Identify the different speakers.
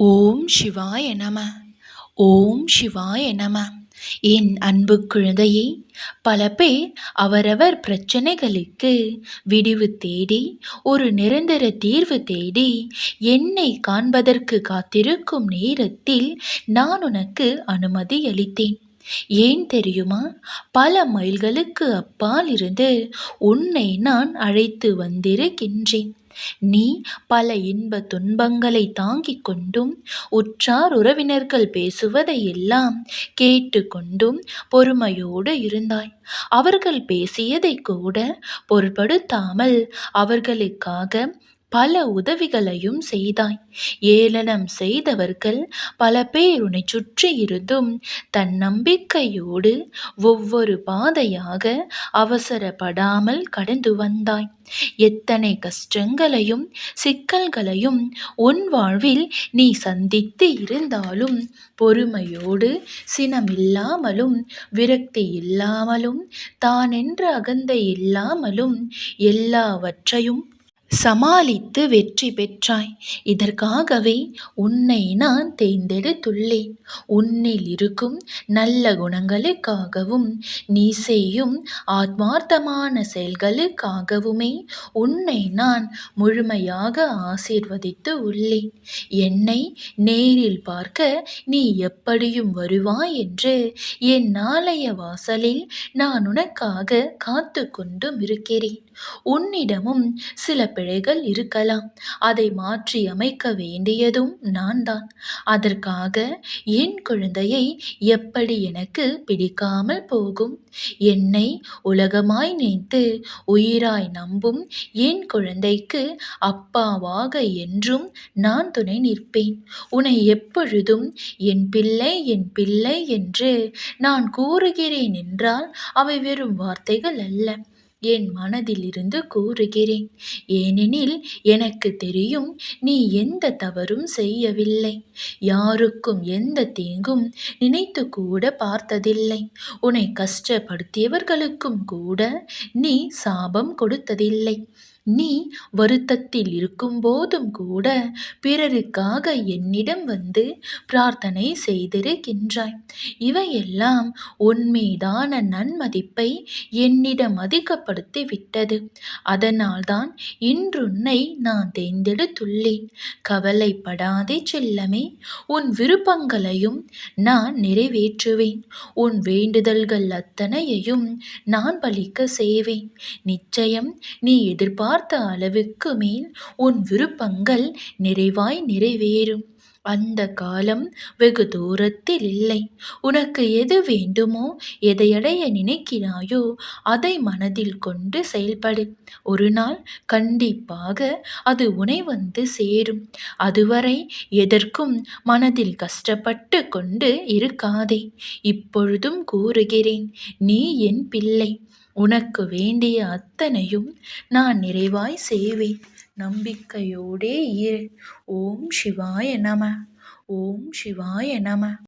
Speaker 1: ஓம் சிவாய நம. ஓம் சிவாய நம. என் அன்பு குழந்தையே பல பேர் அவரவர் பிரச்சனைகளுக்கு விடிவு தேடி ஒரு நிரந்தர தீர்வு தேடி என்னை காண்பதற்கு காத்திருக்கும் நேரத்தில் நான் உனக்கு அனுமதி அளித்தேன். ஏன் தெரியுமா? பல மைல்களுக்கு அப்பால் இருந்து உன்னை நான் அழைத்து வந்திருக்கின்றேன். நீ பல இன்ப துன்பங்களை தாங்கிக் கொண்டும் உற்றார் உறவினர்கள் பேசுவதை எல்லாம் கேட்டுக்கொண்டும் பொறுமையோடு இருந்தாய். அவர்கள் பேசியதை கூட பொருட்படுத்தாமல் அவர்களுக்காக பல உதவிகளையும் செய்தாய். ஏளனம் செய்தவர்கள் பல பேர் உன்னை சுற்றி இருந்தும் தன் நம்பிக்கையோடு ஒவ்வொரு பாதையாக அவசரப்படாமல் கடந்து வந்தாய். எத்தனை கஷ்டங்களையும் சிக்கல்களையும் உன் வாழ்வில் நீ சந்தித்து இருந்தாலும் பொறுமையோடு சினமில்லாமலும் விரக்தி இல்லாமலும் தானென்ற அகந்தை இல்லாமலும் எல்லாவற்றையும் சமாளித்து வெற்றி பெற்றாய். இதற்காகவே உன்னை நான் தேர்ந்தெடுத்துள்ளேன். உன்னில் இருக்கும் நல்ல குணங்களுக்காகவும் நீ செய்யும் ஆத்மார்த்தமான செயல்களுக்காகவுமே உன்னை நான் முழுமையாக ஆசீர்வதித்து உள்ளேன். என்னை நேரில் பார்க்க நீ எப்படியும் வருவாய் என்று என் ஆலய வாசலில் நான் உனக்காக காத்து கொண்டும் இருக்கிறேன். உன்னிடமும் சில பிழைகள் இருக்கலாம். அதை மாற்றி அமைக்க வேண்டியதும் நான் தான் அதற்காக என் குழந்தையை எப்படி எனக்கு பிடிக்காமல் போகும்? என்னை உலகமாய் நினைத்து உயிராய் நம்பும் என் குழந்தைக்கு அப்பாவாக என்றும் நான் துணை நிற்பேன். உன்னை எப்பொழுதும் என் பிள்ளை என் பிள்ளை என்று நான் கூறுகிறேன் என்றால் அவை வெறும் வார்த்தைகள் அல்ல. என் மனதிலிருந்து கூறுகிறேன். ஏனெனில் எனக்கு தெரியும் நீ எந்த தவறும் செய்யவில்லை. யாருக்கும் எந்த தீங்கும் நினைத்து கூட பார்த்ததில்லை. உன்னை கஷ்டப்படுத்தியவர்களுக்கும் கூட நீ சாபம் கொடுத்ததில்லை. நீ வருத்தத்தில் இருக்கும்போதும் கூட பிறருக்காக என்னிடம் வந்து பிரார்த்தனை செய்திருக்கின்றாய். இவையெல்லாம் உன்மீதான நன்மதிப்பை என்னிடம் அதிகப்படுத்தி விட்டது அதனால்தான் இன்றுன்னை நான் தேர்ந்தெடுத்துள்ளேன். கவலைப்படாதே செல்லமே உன் விருப்பங்களையும் நான் நிறைவேற்றுவேன். உன் வேண்டுதல்கள் அத்தனையையும் நான் பலிக்க செய்வேன். நிச்சயம் நீ எதிர்பார்த்த அளவுக்கு மேல் உன் விருப்பங்கள் நிறைவாய் நிறைவேறும். அந்த காலம் வெகு தூரத்தில் இல்லை. உனக்கு எது வேண்டுமோ எதையடைய நினைக்கிறாயோ அதை மனதில் கொண்டு செயல்படு. ஒரு நாள் கண்டிப்பாக அது உனை வந்து சேரும். அதுவரை எதற்கும் மனதில் கஷ்டப்பட்டு கொண்டு இருக்காதே. இப்பொழுதும் கூறுகிறேன் நீ என் பிள்ளை. உனக்கு வேண்டிய அத்தனையும் நான் நிறைவாய் செய்வேன். நம்பிக்கையோடே இரு. ஓம் சிவாய நம. ஓம் சிவாய நம.